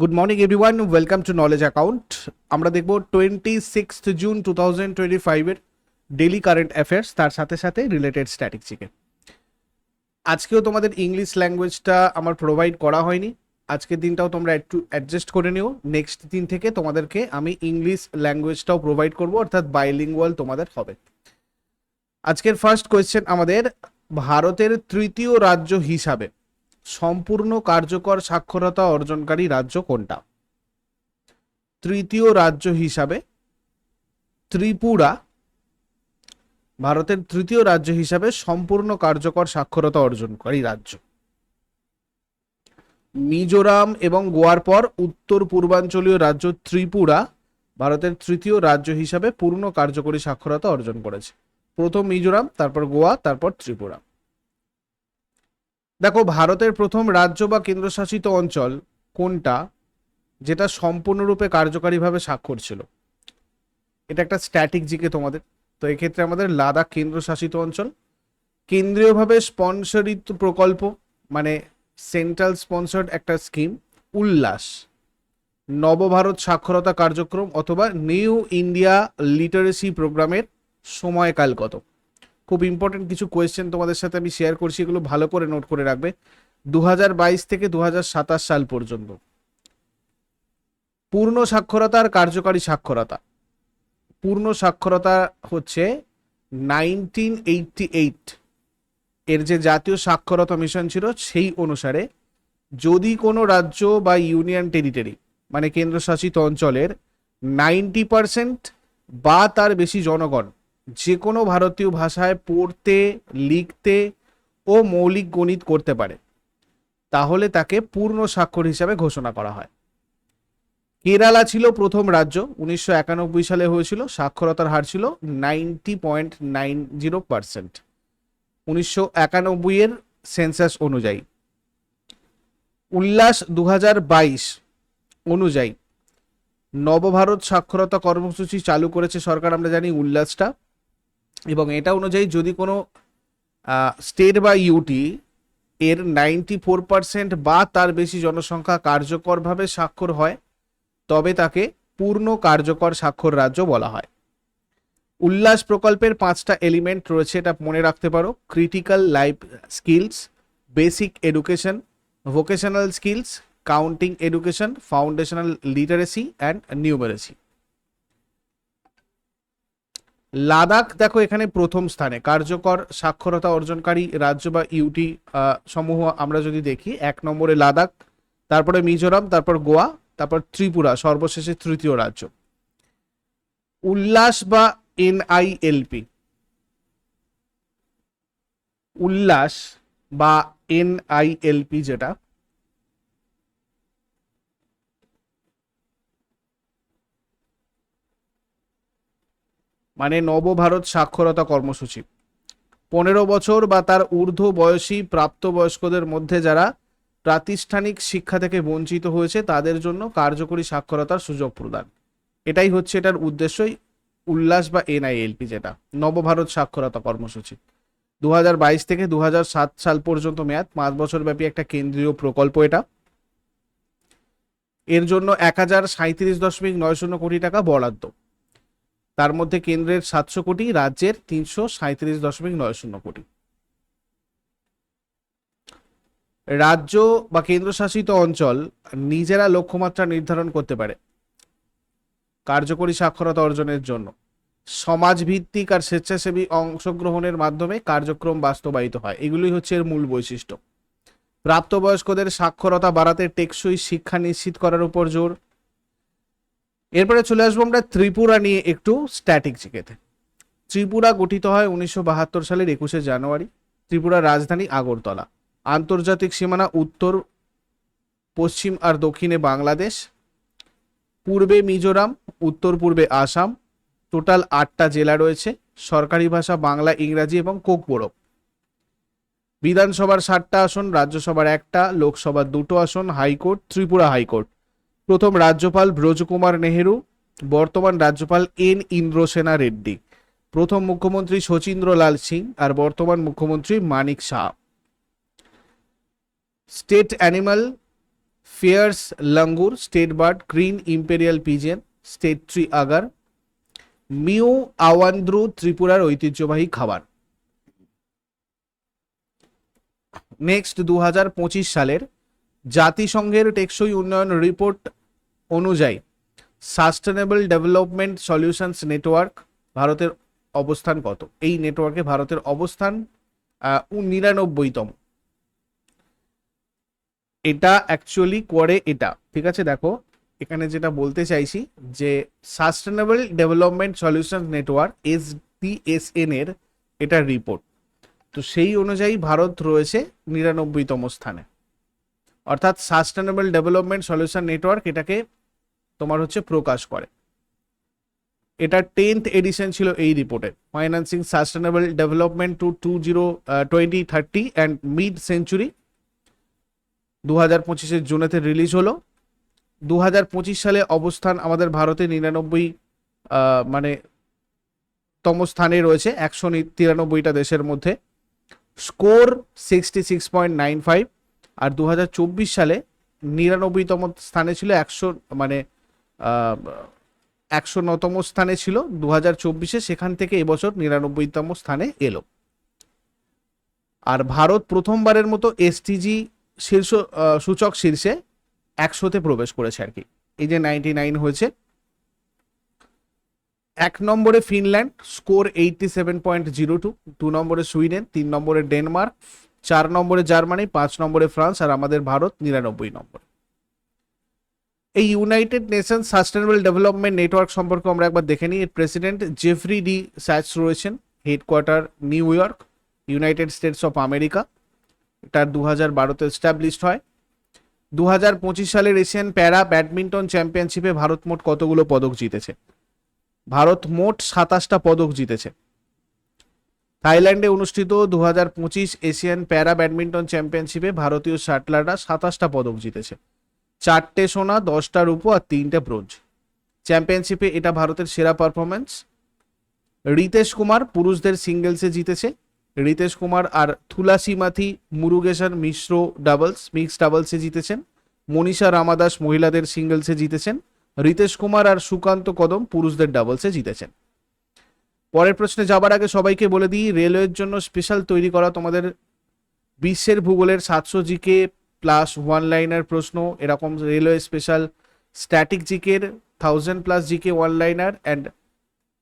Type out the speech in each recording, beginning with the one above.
Good morning everyone welcome to knowledge account আমরা দেখব twenty six June two thousand twenty ফাইভের daily current affairs তার সাথে সাথে রিলেটেড স্ট্যাটিক্সিকে আজকেও তোমাদের ইংলিশ ল্যাঙ্গুয়েজটা আমার প্রোভাইড করা হয়নি। আজকের দিনটাও তোমরা একটু অ্যাডজাস্ট করে নিও। নেক্সট দিন থেকে তোমাদেরকে আমি ইংলিশ ল্যাঙ্গুয়েজটাও প্রোভাইড করব, অর্থাৎ বাইলিঙ্গুয়াল তোমাদের হবে। আজকের ফার্স্ট কোয়েশ্চেন আমাদের, ভারতের তৃতীয় রাজ্য হিসাবে। সম্পূর্ণ কার্যকর সাক্ষরতা অর্জনকারী রাজ্য কোনটা? তৃতীয় রাজ্য হিসাবে ত্রিপুরা, ভারতের তৃতীয় রাজ্য হিসাবে সম্পূর্ণ কার্যকর সাক্ষরতা অর্জনকারী রাজ্য। মিজোরাম এবং গোয়ার পর উত্তর পূর্বাঞ্চলীয় রাজ্য ত্রিপুরা, ভারতের তৃতীয় রাজ্য হিসাবে পূর্ণ কার্যকরী সাক্ষরতা অর্জন করেছে। প্রথম মিজোরাম, তারপর গোয়া, তারপর ত্রিপুরা। দেখো, ভারতের প্রথম রাজ্য বা কেন্দ্রশাসিত অঞ্চল কোনটা? যেটা সম্পূর্ণরূপে কার্যকারীভাবে স্বাক্ষর ছিল। এটা একটা স্ট্যাটিক জিকে তোমাদের। তো এক্ষেত্রে আমাদের লাদাখ কেন্দ্রশাসিত অঞ্চল। কেন্দ্রীয়ভাবে স্পন্সরিত প্রকল্প মানে সেন্ট্রাল স্পন্সর্ড একটা স্কিম উল্লাস। নবভারত সাক্ষরতা কার্যক্রম অথবা নিউ ইন্ডিয়া লিটারেসি প্রোগ্রামের সময়কাল কত খুব ইম্পর্টেন্ট কিছু কোয়েশ্চেন তোমাদের সাথে আমি শেয়ার করছি, এগুলো ভালো করে নোট করে রাখবে। দু হাজার বাইশ থেকে দু হাজার সাতাশ সাল পর্যন্ত। পূর্ণ সাক্ষরতা আর কার্যকারী সাক্ষরতা। পূর্ণ সাক্ষরতা হচ্ছে নাইনটিন এর যে জাতীয় সাক্ষরতা মিশন ছিল, সেই অনুসারে যদি কোনো রাজ্য বা ইউনিয়ন টেরিটরি মানে কেন্দ্রশাসিত অঞ্চলের নাইনটি পারসেন্ট বা তার বেশি জনগণ যে কোনো ভারতীয় ভাষায় পড়তে, লিখতে ও মৌলিক গণিত করতে পারে। তাহলে তাকে পূর্ণ স্বাক্ষর হিসাবে ঘোষণা করা হয়। কেরালা ছিল প্রথম রাজ্য, উনিশশো একানব্বই সালে হয়েছিল সাক্ষরতার হার ছিল ninety point nine zero percent. উনিশশো সেন্সাস অনুযায়ী। উল্লাস দু অনুযায়ী, নবভারত সাক্ষরতা কর্মসূচি চালু করেছে সরকার, আমরা জানি উল্লাসটা। এবং এটা অনুযায়ী যদি কোনো স্টেট বা ইউটি এর নাইনটি ফোর পার্সেন্ট বা তার বেশি জনসংখ্যা কার্যকরভাবে স্বাক্ষর হয়, তবে তাকে পূর্ণ কার্যকর স্বাক্ষর রাজ্য বলা হয়। উল্লাস প্রকল্পের পাঁচটা এলিমেন্ট রয়েছে, এটা মনে রাখতে পারো। Critical life skills basic education vocational skills counting education foundational literacy and numeracy Ladakh, দেখো, এখানে প্রথম স্থানে। কার্যকর সাক্ষরতা অর্জনকারী রাজ্য বা ইউটি সমূহ আমরা যদি দেখি, এক নম্বরে লাদাখ, তারপরে মিজোরাম, তারপর গোয়া, তারপর ত্রিপুরা, সর্বশেষে তৃতীয় রাজ্য। উল্লাস বা এনআইএলপি? উল্লাস বা এনআইএলপি যেটা মানে নবভারত সাক্ষরতা কর্মসূচি। পনেরো বছর বা তার ঊর্ধ্ব বয়সী প্রাপ্তবয়স্কদের মধ্যে যারা প্রাতিষ্ঠানিক শিক্ষা থেকে বঞ্চিত হয়েছে, তাদের জন্য কার্যকরী সাক্ষরতার সুযোগ প্রদান। এটাই হচ্ছে এটার উদ্দেশ্যই উল্লাস বা এনআইএলপি যেটা, নবভারত সাক্ষরতা কর্মসূচি। দু হাজার বাইশ থেকে দু সাল পর্যন্ত মেয়াদ, পাঁচ বছর ব্যাপী একটা কেন্দ্রীয় প্রকল্প এটা। এর জন্য এক হাজার সাঁত্রিশ দশমিক নয় শূন্য কোটি টাকা বরাদ্দ। তার মধ্যে কেন্দ্রের সাতশো কোটি, রাজ্যের তিনশো সাঁত্রিশ দশমিক নয় শূন্য কোটি। রাজ্য বা কেন্দ্রশাসিত অঞ্চল নিজেরা লক্ষ্যমাত্রা নির্ধারণ করতে পারে কার্যকরী সাক্ষরতা অর্জনের জন্য। সমাজভিত্তিক আর স্বেচ্ছাসেবী অংশগ্রহণের মাধ্যমে কার্যক্রম বাস্তবায়িত হয়। এগুলি হচ্ছে এর মূল বৈশিষ্ট্য। প্রাপ্তবয়স্কদের সাক্ষরতা বাড়াতে টেকসই শিক্ষা নিশ্চিত করার উপর জোর। এরপরে চলে আসব আমরা ত্রিপুরা নিয়ে একটু স্ট্যাটিক জিকেতে ত্রিপুরা গঠিত হয় উনিশশো বাহাত্তর সালের একুশে জানুয়ারি ত্রিপুরার রাজধানী আগরতলা। আন্তর্জাতিক সীমানা উত্তর, পশ্চিম আর দক্ষিণে বাংলাদেশ, পূর্বে মিজোরাম, উত্তর পূর্বে আসাম, টোটাল আটটা জেলা রয়েছে, সরকারি ভাষা, বাংলা, ইংরাজি এবং কোকবড়ো বিধানসভার ষাটটা আসন, রাজ্যসভার একটা, লোকসভার দুটো আসন, হাইকোর্ট, ত্রিপুরা হাইকোর্ট। প্রথম রাজ্যপাল ব্রজকুমার নেহেরু, বর্তমান রাজ্যপাল এন ইন্দ্রসেনা রেড্ডি, প্রথম মুখ্যমন্ত্রী শচীন্দ্র লাল সিং আর বর্তমান মুখ্যমন্ত্রী Manik Saha. State animal Phayre's langur, state bird, green imperial pigeon state tree agar, Mui Awandru ত্রিপুরার ঐতিহ্যবাহী খাবার। নেক্সট দু হাজার পঁচিশ সালের জাতিসংঘের টেকসই উন্নয়ন রিপোর্ট অনুযায়ী সাস্টেনেবল ডেভেলপমেন্ট সলিউশনস নেটওয়ার্ক ভারতের অবস্থান কত? এই নেটওয়ার্কে ভারতের অবস্থান নিরানব্বইতম। এটা অ্যাকচুয়ালি করে এটা, ঠিক আছে? দেখো, এখানে যেটা বলতে চাইছি যে Sustainable Development Solution Network, SDSN এর এটা রিপোর্ট। তো সেই অনুযায়ী ভারত রয়েছে নিরানব্বইতম স্থানে। অর্থাৎ সাস্টেনেবল ডেভেলপমেন্ট সলিউশন নেটওয়ার্ক এটাকে তোমার হচ্ছে প্রকাশ করে। এটা টেন্থ এডিশন ছিল এই রিপোর্টে financing sustainable development to two zero twenty thirty and mid century দু হাজার পঁচিশের জুনেতে রিলিজ হলো। দু হাজার পঁচিশ সালে অবস্থান আমাদের ভারতে নিরানব্বই মানে তম স্থানে রয়েছে, একশো তিরানব্বইটা দেশের মধ্যে। Score sixty six point nine five আর দু হাজার চব্বিশ সালে নিরানব্বইতম স্থানে ছিল একশো মানে একশো নতম স্থানে ছিল। দু হাজার চব্বিশে সেখান থেকে এবছর নিরানব্বইতম স্থানে এলো। আর ভারত প্রথমবারের মতো এসটিজি শীর্ষ সূচক শীর্ষে একশোতে প্রবেশ করেছে আর কি। এই যে নাইনটি নাইন হয়েছে। এক নম্বরে Finland, score eighty seven point zero two. দু নম্বরে সুইডেন, তিন নম্বরে ডেনমার্ক চার নম্বরে জার্মানি, পাঁচ নম্বরে ফ্রান্স আর আমাদের ভারত নিরানব্বই নম্বর। এই United Nation Sustainable Development Network সম্পর্কে আমরা একবার দেখে নিই। এর প্রেসিডেন্ট জেফরি ডি স্যাচ রয়েছেন, headquarter New York, United States of America. এটা দু হাজার বারোতে এস্টাবলিশড হয়। দু হাজার পঁচিশ সালের এশিয়ান প্যারা ব্যাডমিন্টন চ্যাম্পিয়নশিপে ভারত মোট কতগুলো পদক জিতেছে? ভারত মোট সাতাশটা পদক জিতেছে। থাইল্যান্ডে অনুষ্ঠিত দু হাজার পঁচিশ এশিয়ান প্যারা ব্যাডমিন্টন চ্যাম্পিয়নশিপে ভারতীয় শাটলাররা সাতাশটা পদক জিতেছে। চারটে সোনা, দশটা রূপো আর তিনটে ব্রোঞ্জ। চ্যাম্পিয়নশিপে এটা ভারতের সেরা পারফরমেন্স রিতেশ কুমার পুরুষদের সিঙ্গেলসে জিতেছে। রিতেশ কুমার আর থুলাসিমাথি মুরুগেশন মিশ্র ডাবলস মিক্স ডাবলসে জিতেছেন। মনীষা রামাদাস মহিলাদের সিঙ্গেলসে জিতেছেন। রিতেশ কুমার আর সুকান্ত কদম পুরুষদের ডাবলসে জিতেছেন। পরের প্রশ্নে যাবার আগে সবাইকে বলে দিই, রেলওয়ের জন্য স্পেশাল তৈরি করা তোমাদের বিশ্বের ভূগোলের সাতশো জিকে প্লাস ওয়ান লাইনার প্রশ্ন। এরকম রেলওয়ে স্পেশাল স্ট্যাটিক জিকের thousand plus GK one liner and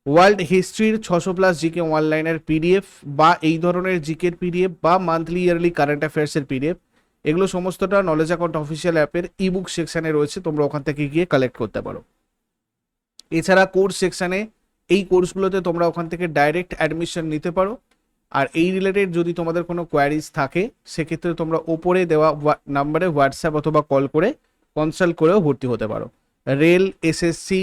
world হিস্ট্রির ছশো plus GK one liner PDF বা এই ধরনের জিকের পিডিএফ বা মান্থলি ইয়ারলি কারেন্ট অ্যাফেয়ার্সের পিডিএফ এগুলো সমস্তটা নলেজ অ্যাকাউন্ট অফিসিয়াল অ্যাপের ইবুক সেকশানে রয়েছে, তোমরা ওখান থেকে গিয়ে কালেক্ট করতে পারো। এছাড়া কোর্স সেকশনে এই কোর্সগুলোতে তোমরা ওখান থেকে ডাইরেক্ট অ্যাডমিশন নিতে পারো। আর এই রিলেটেড যদি তোমাদের কোনো কোয়ারিজ থাকে, সেক্ষেত্রে তোমরা ওপরে দেওয়া নাম্বারে হোয়াটসঅ্যাপ অথবা কল করে কনসাল্ট করেও ভর্তি হতে পারো। রেল এসএসসি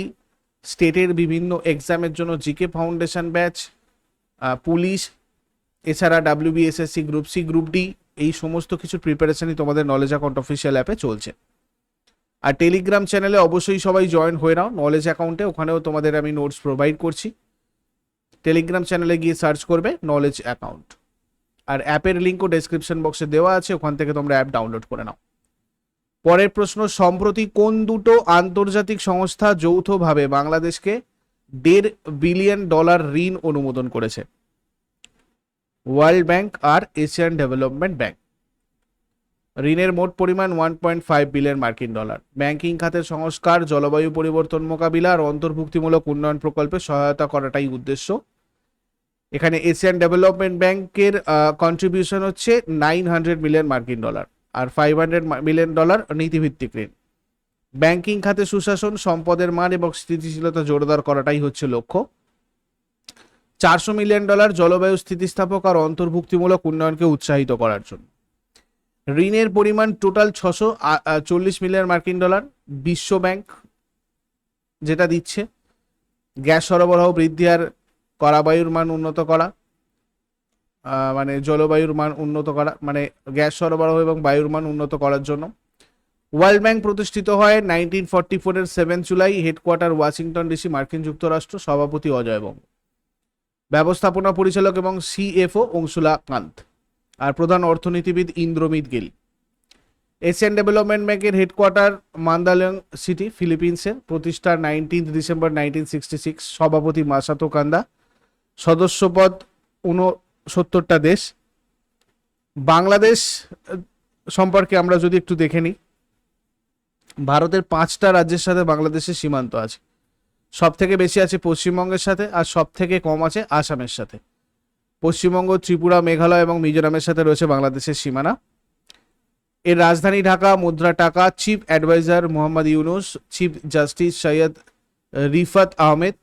স্টেটের বিভিন্ন এক্সামের জন্য জিকে ফাউন্ডেশন ব্যাচ পুলিশ এছাড়া WBSSC group C group D এই সমস্ত কিছু প্রিপারেশনই তোমাদের নলেজ অ্যাকাউন্ট অফিসিয়াল অ্যাপে চলছে। আর টেলিগ্রাম চ্যানেলে অবশ্যই সবাই জয়েন হয়ে নাও। নলেজ অ্যাকাউন্টে ওখানেও তোমাদের আমি নোটস প্রোভাইড করছি। টেলিগ্রাম চ্যানেলে গিয়ে সার্চ করবে নলেজ অ্যাকাউন্ট আর অ্যাপের লিঙ্কও ডেসক্রিপশন বক্সে দেওয়া আছে, ওখান থেকে তোমরা অ্যাপ ডাউনলোড করে নাও। পরের প্রশ্ন, সম্প্রতি কোন দুটো আন্তর্জাতিক সংস্থা যৌথভাবে বাংলাদেশকে দেড় বিলিয়ন ডলার ঋণ অনুমোদন করেছে? ওয়ার্ল্ড ব্যাংক আর এশিয়ান ডেভেলপমেন্ট ব্যাংক ঋণের মোট পরিমাণ ওয়ান পয়েন্ট ফাইভ বিলিয়ন মার্কিন ডলার। ব্যাংকিং খাতের সংস্কার, জলবায়ু পরিবর্তন মোকাবিলা আর অন্তর্ভুক্তিমূলক উন্নয়ন প্রকল্পে সহায়তা করাটাই উদ্দেশ্য। এখানে এশিয়ান ডেভেলপমেন্ট ব্যাংকের কন্ট্রিবিউশন হচ্ছে নাইন হান্ড্রেড মিলিয়ন মার্কিন ডলার আর ফাইভ হান্ড্রেড মিলিয়ন ডলার নীতিভিত্তিক ঋণ। ব্যাংকিং খাতে সুশাসন, সম্পদের মান এবং স্থিতিশীলতা জোরদার করাটাই হচ্ছে লক্ষ্য। চারশো মিলিয়ন ডলার জলবায়ু স্থিতিস্থাপক আর অন্তর্ভুক্তিমূলক উন্নয়নকে উৎসাহিত করার জন্য। ঋণের পরিমাণ টোটাল ছশো চল্লিশ মিলিয়ন মার্কিন ডলার। বিশ্ব ব্যাংক যেটা দিচ্ছে, গ্যাস সরবরাহ বৃদ্ধি আর করা বায়ুর মান উন্নত করা মানে জলবায়ুর মান উন্নত করা মানে গ্যাস সরবরাহ এবং বায়ুর মান উন্নত করার জন্য। ওয়ার্ল্ড ব্যাংক প্রতিষ্ঠিত হয় নাইনটিন ফর্টি ফোরের seven July, headquarter Washington DC, মার্কিন যুক্তরাষ্ট্র, সভাপতি অজয় বঙ্গ ব্যবস্থাপনা পরিচালক এবং সিএফও অংশুলা কান্ত। আর প্রধান অর্থনীতিবিদ ইন্দ্রমিত গিল। এশিয়ান ডেভেলপমেন্ট ব্যাংকের হেডকোয়ার্টার মান্দালং সিটি ফিলিপিন্সের প্রতিষ্ঠা nineteen December nineteen sixty six সভাপতি মাসাতো কান্দা, সদস্যপদ ঊনসত্তরটা দেশ। বাংলাদেশ সম্পর্কে আমরা যদি একটু দেখে নিই, ভারতের পাঁচটা রাজ্যের সাথে বাংলাদেশের সীমান্ত আছে। সব থেকে বেশি আছে পশ্চিমবঙ্গের সাথে আর সব থেকে কম আছে আসামের সাথে। পশ্চিমবঙ্গ, ত্রিপুরা, মেঘালয় এবং মিজোরামের সাথে রয়েছে বাংলাদেশের সীমানা। এর রাজধানী ঢাকা, মুদ্রা taka, chief adviser Mohammad Yunus, chief justice Syed Refaat Ahmed,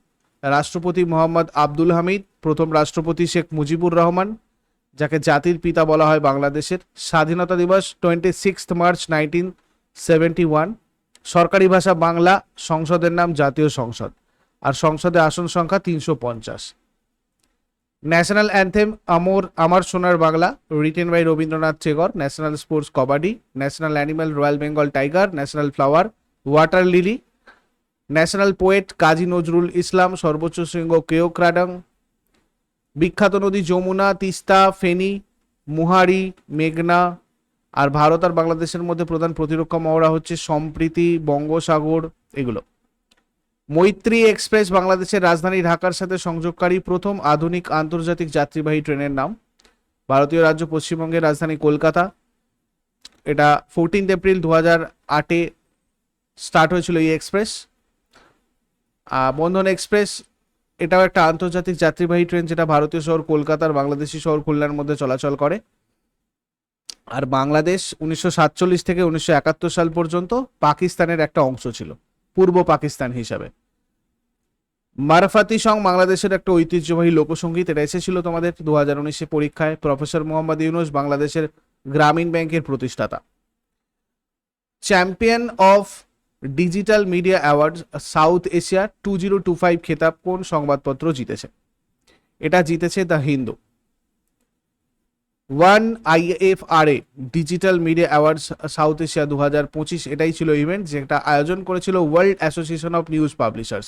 রাষ্ট্রপতি মোহাম্মদ আব্দুল হামিদ, প্রথম রাষ্ট্রপতি শেখ মুজিবুর রহমান, যাকে জাতির পিতা বলা হয় বাংলাদেশের। স্বাধীনতা দিবস twenty six March nineteen seventy one. সরকারি ভাষা বাংলা, সংসদের নাম জাতীয় সংসদ। আর সংসদে আসন সংখ্যা তিনশো পঞ্চাশ। National anthem Amar Amar Sonar Bangla written by Rabindranath Tagore, national sports kabaddi, national animal royal Bengal tiger, national flower, water lily, national poet Kazi Nazrul Islam, সর্বোচ্চ শৃঙ্গ কেওক্রাডং বিখ্যাত নদী যমুনা, তিস্তা, ফেনী, মুহারি, মেঘনা, আর ভারত আর বাংলাদেশের মধ্যে প্রধান প্রতিরক্ষা মহড়া হচ্ছে সম্প্রীতি, বঙ্গোসাগর, এগুলো। মৈত্রী এক্সপ্রেস বাংলাদেশের রাজধানী ঢাকার সাথে সংযোগকারী প্রথম আধুনিক আন্তর্জাতিক যাত্রীবাহী ট্রেনের নাম। ভারতীয় রাজ্য পশ্চিমবঙ্গের রাজধানী কলকাতা। এটা ফোরটিন্থ এপ্রিল দু হাজার আটে স্টার্ট হয়েছিল এই এক্সপ্রেস। বন্ধন এক্সপ্রেস, এটাও একটা আন্তর্জাতিক যাত্রীবাহী ট্রেন যেটা ভারতীয় শহর কলকাতার বাংলাদেশি শহর খুলনার মধ্যে চলাচল করে। আর বাংলাদেশ উনিশশো সাতচল্লিশ থেকে উনিশশো একাত্তর সাল পর্যন্ত পাকিস্তানের একটা অংশ ছিল। পূর্ব পাকিস্তান হিসাবে। মারফাতি সং বাংলাদেশের একটা ঐতিহ্যবাহী লোকসঙ্গীত এটা এসেছিল তোমাদের দু হাজার উনিশে পরীক্ষায় প্রফেসর মোহাম্মদ ইউনুস, বাংলাদেশের গ্রামীণ ব্যাংকের প্রতিষ্ঠাতা। Champion of digital media award South Asia two zero two five খেতাব কোন সংবাদপত্র জিতেছে? এটা জিতেছে the Hindu. One IFRA digital media awards South Asia দু হাজার পঁচিশ, এটাই ছিল ইভেন্ট যেটা আয়োজন করেছিল World Association of News Publishers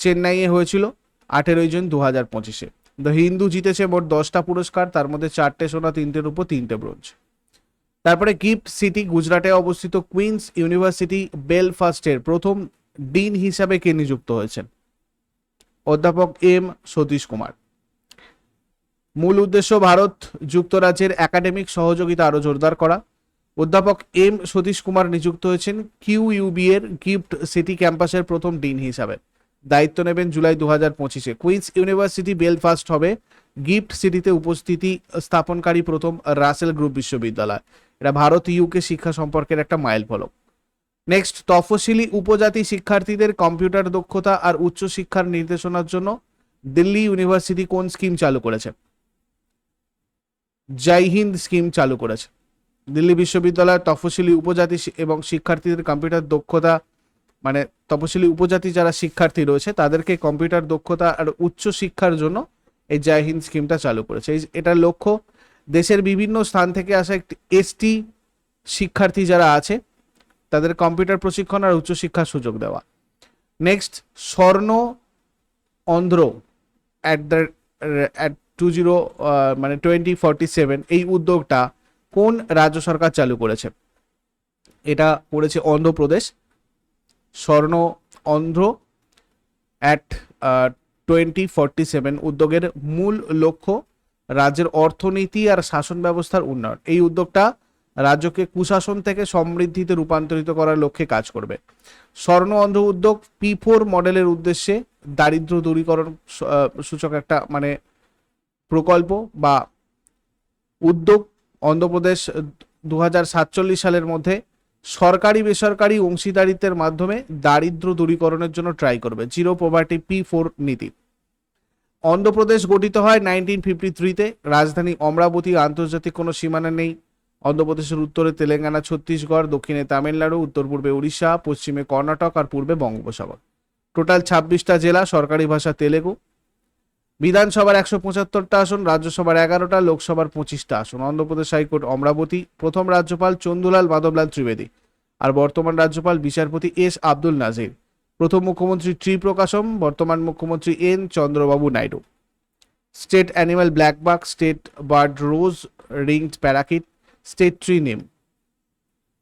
চেন্নাইয়ে হয়েছিল আঠেরোই জুন দু হাজার পঁচিশে। দ্য হিন্দু জিতেছে মোট দশটা পুরস্কার, তার মধ্যে চারটে সোনা, তিনটের উপর তিনটে ব্রোঞ্জ। তারপরে গিফট সিটি গুজরাটে অবস্থিত কুইন্স ইউনিভার্সিটি বেলফাস্টের প্রথম ডিন হিসাবে কে নিযুক্ত হয়েছেন? অধ্যাপক এম সতীশ কুমার। মূল উদ্দেশ্য ভারত যুক্তরাজ্যের একাডেমিক সহযোগিতা আরও জোরদার করা। অধ্যাপক এম সতীশ কুমার নিযুক্ত হয়েছেন কিউইউবি এর গিফট সিটি ক্যাম্পাসের প্রথম ডিন হিসাবে। দায়িত্ব নেবেন জুলাই দু হাজার পঁচিশে। কুইন্স ইউনিভার্সিটি বেলফাস্ট হবে। গিফট সিটিতে উপস্থিতি স্থাপনকারী প্রথম রাসেল গ্রুপ বিশ্ববিদ্যালয়। এটা ভারত ইউকে শিক্ষা সম্পর্কের একটা মাইল ফলক। নেক্সট, তফসিলি উপজাতি শিক্ষার্থীদের কম্পিউটার দক্ষতা আর উচ্চ শিক্ষার নির্দেশনার জন্য দিল্লি ইউনিভার্সিটি কোন স্কিম চালু করেছে? জয় হিন্দ স্কিম চালু করেছে। দিল্লি বিশ্ববিদ্যালয়ের তফসিলি উপজাতি এবং শিক্ষার্থীদের কম্পিউটার দক্ষতা মানে তপশিলি উপজাতি যারা শিক্ষার্থী রয়েছে, তাদেরকে কম্পিউটার দক্ষতা আর উচ্চ শিক্ষার জন্য এই জয় হিন্দ স্কিমটা চালু করেছে। এটার লক্ষ্য, দেশের বিভিন্ন স্থান থেকে আসা একটি এসটি শিক্ষার্থী যারা আছে, তাদের কম্পিউটার প্রশিক্ষণ আর উচ্চশিক্ষার সুযোগ দেওয়া। Next, Swarna Andhra at the at two zero মানে টোয়েন্টি ফর্টি সেভেন এই উদ্যোগটা কোন রাজ্য সরকার চালু করেছে? এটা করেছে অন্ধ্রপ্রদেশ, স্বর্ণ Andhra at twenty forty seven উদ্যোগের মূল লক্ষ্য রাজ্যের অর্থনীতি আর শাসন ব্যবস্থার উন্নয়ন। এই উদ্যোগটা রাজ্যকে কুশাসন থেকে সমৃদ্ধিতে রূপান্তরিত করার লক্ষ্যে কাজ করবে। স্বর্ণ অন্ধ্র উদ্যোগ পি ফোর মডেলের উদ্দেশ্যে দারিদ্র দূরীকরণ সূচক একটা মানে প্রকল্প বা উদ্যোগ অন্ধ্রপ্রদেশ দু সালের মধ্যে সরকারি বেসরকারি অংশীদারিত্বের মাধ্যমে দারিদ্র দূরীকরণের জন্য ট্রাই করবে। জিরো পভার্টি পি ফোর নীতি। অন্ধ্রপ্রদেশ গঠিত হয় নাইনটিন ফিফটি থ্রিতে রাজধানী অমরাবতী আন্তর্জাতিক কোনো সীমানা নেই। অন্ধ্রপ্রদেশের উত্তরে তেলেঙ্গানা, ছত্তিশগড়, দক্ষিণে তামিলনাড়ু উত্তর পূর্বে উড়িষ্যা পশ্চিমে কর্ণাটক আর পূর্বে বঙ্গোপসাগর। টোটাল ছাব্বিশটা জেলা সরকারি ভাষা তেলেগু। বিধানসভার একশো পঁচাত্তরটা আসন, রাজ্যসভার এগারোটা, লোকসভার পঁচিশটা আসন। অন্ধ্রপ্রদেশ হাইকোর্ট অমরাবতী, প্রথম রাজ্যপাল চন্দুলাল মাধবলাল ত্রিবেদী। আর বর্তমান রাজ্যপাল বিচারপতি এস আব্দুল নাজির। প্রথম মুখ্যমন্ত্রী ট্রি প্রকাশম বর্তমান মুখ্যমন্ত্রী N Chandrababu Naidu. State animal blackbuck state bird rose ringed parakeet, state tree neem.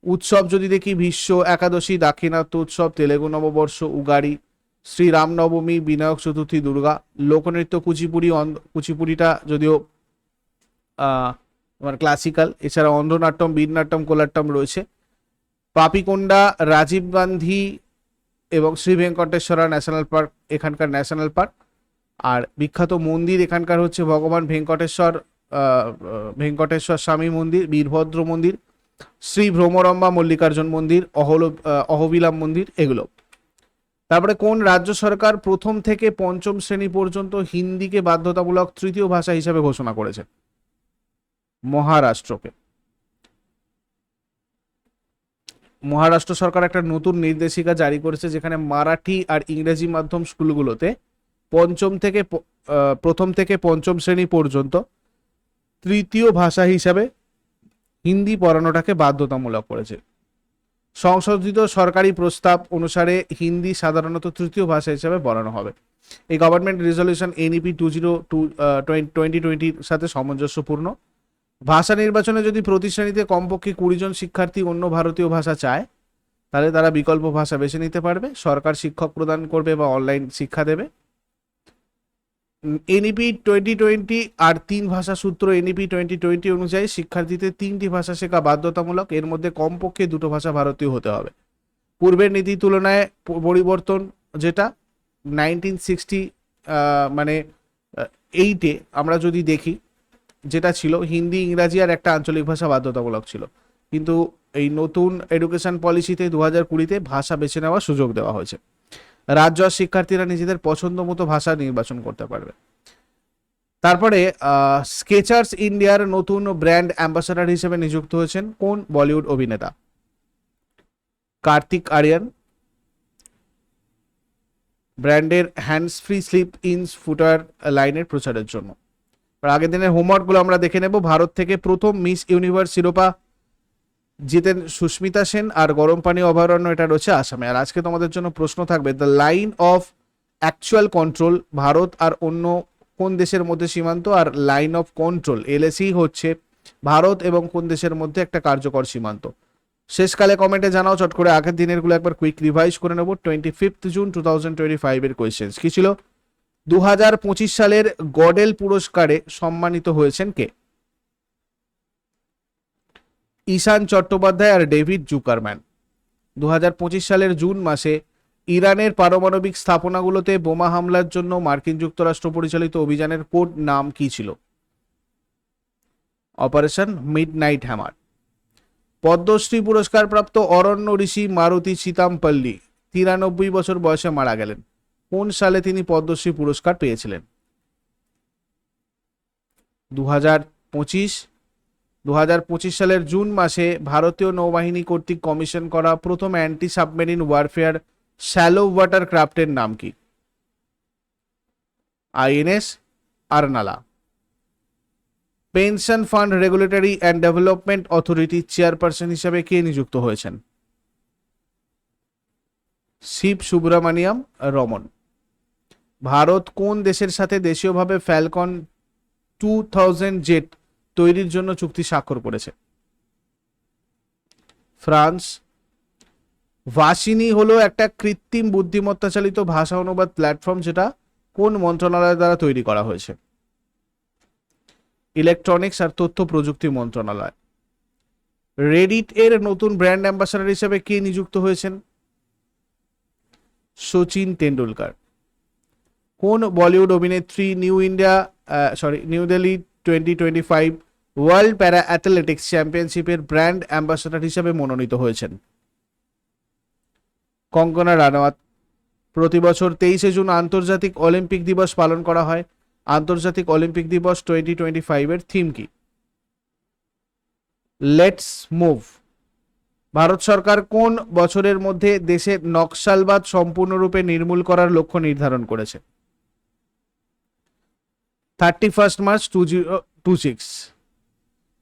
উৎসব যদি দেখি বিশ্ব একাদশী, দাক্ষিণাত্য উৎসব, তেলেগু নববর্ষ, উগাড়ি শ্রীরাম নবমী বিনায়ক চতুর্থী, দুর্গা, লোকনৃত্য কুচিপুড়ি কুচিপুড়িটা যদিও তোমার ক্লাসিক্যাল এছাড়া অন্ধ্রনাট্যম, বীরনাট্যম কোলাট্টম রয়েছে। পাপিকোন্ডা, রাজীব গান্ধী এবং শ্রী ভেঙ্কটেশ্বরা ন্যাশনাল পার্ক, এখানকার ন্যাশনাল পার্ক। আর বিখ্যাত মন্দির এখানকার হচ্ছে ভগবান ভেঙ্কটেশ্বর ভেঙ্কটেশ্বর স্বামী মন্দির, বীরভদ্র মন্দির, শ্রী ভ্রমরম্বা মল্লিকার্জুন মন্দির, অহল অহবিলাম মন্দির, এগুলো। তারপরে কোন রাজ্য সরকার প্রথম থেকে পঞ্চম শ্রেণি পর্যন্ত হিন্দিকে বাধ্যতামূলক তৃতীয় ভাষা হিসাবে ঘোষণা করেছে? মহারাষ্ট্রকে। মহারাষ্ট্র সরকার একটা নতুন নির্দেশিকা জারি করেছে যেখানে মারাঠি আর ইংরেজি মাধ্যম স্কুলগুলোতে পঞ্চম থেকে প্রথম থেকে পঞ্চম শ্রেণি পর্যন্ত তৃতীয় ভাষা হিসাবে হিন্দি পড়ানোটাকে বাধ্যতামূলক করেছে। সংশোধিত সরকারি প্রস্তাব অনুসারে হিন্দি সাধারণত তৃতীয় ভাষা হিসাবে পড়ানো হবে। এই government resolution NEP two zero two twenty টোয়েন্টির সাথে সামঞ্জস্যপূর্ণ। ভাষা নির্বাচনে যদি প্রতি শ্রেণীতে কমপক্ষে কুড়ি জন শিক্ষার্থী অন্য ভারতীয় ভাষা চায়, তাহলে তারা বিকল্প ভাষা বেছে নিতে পারবে। সরকার শিক্ষক প্রদান করবে বা অনলাইন শিক্ষা দেবে। এনইপি টোয়েন্টি টোয়েন্টি আর তিন ভাষা সূত্র এনইপি টোয়েন্টি টোয়েন্টি অনুযায়ী শিক্ষার্থীদের তিনটি ভাষা শেখা বাধ্যতামূলক। এর মধ্যে কমপক্ষে দুটো ভাষা ভারতীয় হতে হবে। পূর্বের নীতির তুলনায় পরিবর্তন যেটা নাইনটিন সিক্সটি মানে এইটে আমরা যদি দেখি, যেটা ছিল হিন্দি, ইংরাজি আর একটা আঞ্চলিক ভাষা বাধ্যতামূলক ছিল। কিন্তু এই নতুন এডুকেশন পলিসিতে দু হাজার কুড়িতে ভাষা বেছে নেওয়ার সুযোগ দেওয়া হয়েছে। রাজ্য শিক্ষার্থীরা নিজেদের পছন্দ মতো ভাষা নির্বাচন করতে পারবে। তারপরে স্কেচার্স ইন্ডিয়ার নতুন ব্র্যান্ড অ্যাম্বাসাডার হিসেবে নিযুক্ত হয়েছেন কোন বলিউড অভিনেতা? কার্তিক আরিয়ান। ব্র্যান্ডের hands free slip ins footwear লাইনের প্রচারের জন্য। আগের দিনের হোমওয়ার্কগুলো আমরা দেখে নেব। ভারত থেকে প্রথম মিস ইউনিভার্স শিরোপা জিতেন সুস্মিতা সেন আর গরম পানি অভয়ারণ্য এটা রয়েছে আসামে। আর আজকে তোমাদের জন্য প্রশ্ন থাকবে the line of actual control Bharat আর অন্য কোন দেশের মধ্যে সীমান্ত? আর লাইন অফ কন্ট্রোল এলএসি হচ্ছে ভারত এবং কোন দেশের মধ্যে একটা কার্যকর সীমান্ত? শেষকালে কমেন্টে জানাও, চট করে আগের দিনেরগুলো একবার কুইক রিভাইজ করে নেব। Twenty fifth June two thousand twenty ফাইভের কোয়েশ্চেন্স কি ছিল? দু হাজার পঁচিশ সালের গডেল পুরস্কারে সম্মানিত হয়েছেন কে? ঈশান চট্টোপাধ্যায় আর ডেভিড জুকারম্যান। দু সালের জুন মাসে ইরানের পারমাণবিক স্থাপনাগুলোতে বোমা হামলার জন্য মার্কিন যুক্তরাষ্ট্র পরিচালিত অভিযানের কোড নাম কি ছিল? Operation midnight hammer. পদ্মশ্রী পুরস্কারপ্রাপ্ত অরণ্য ঋষি মারুতি সীতামপল্লী তিরানব্বই বছর বয়সে মারা গেলেন। কোন সালে তিনি পদ্মশ্রী পুরস্কার পেয়েছিলেন? দু হাজার পঁচিশ দু হাজার পঁচিশ সালের জুন মাসে ভারতীয় নৌবাহিনী কর্তৃক কমিশন করা প্রথম anti submarine warfare shallow water ক্রাফটের নাম কি? INS, Arnala. Pension fund regulatory and development অথরিটির চেয়ারপারসন হিসেবে কে নিযুক্ত হয়েছেন? শিব সুব্রমণিয়াম রমন। ভারত কোন দেশের সাথে দেশীয়ভাবে ফ্যালকন টু থাউজেন্ড জেট তৈরির জন্য চুক্তি স্বাক্ষর করেছে। ফ্রান্স ভাসিনী হলো একটা কৃত্রিম বুদ্ধিমত্তা চালিত ভাষা অনুবাদ প্ল্যাটফর্ম যেটা কোন মন্ত্রণালয় দ্বারা তৈরি করা হয়েছে? ইলেকট্রনিক্স আর তথ্য প্রযুক্তি মন্ত্রণালয়। রেডিট এর নতুন ব্র্যান্ড অ্যাম্বাসাডার হিসেবে কে নিযুক্ত হয়েছেন? সচিন তেন্ডুলকার। কোন বলিউড অভিনেত্রী New India sorry New Delhi twenty twenty five World Para Athletics চ্যাম্পিয়নশিপের ব্র্যান্ড অ্যাম্বাসাডার হিসেবে মনোনীত হয়েছেন। কঙ্কনা রানাওয়াত, প্রতি বছর তেইশে জুন আন্তর্জাতিক অলিম্পিক দিবস পালন করা হয়। আন্তর্জাতিক অলিম্পিক দিবস টোয়েন্টি টোয়েন্টি ফাইভের থিম কি? লেটস মুভ ভারত সরকার কোন বছরের মধ্যে দেশে নকশালবাদ সম্পূর্ণরূপে নির্মূল করার লক্ষ্য নির্ধারণ করেছে? Thirty first March two zero two six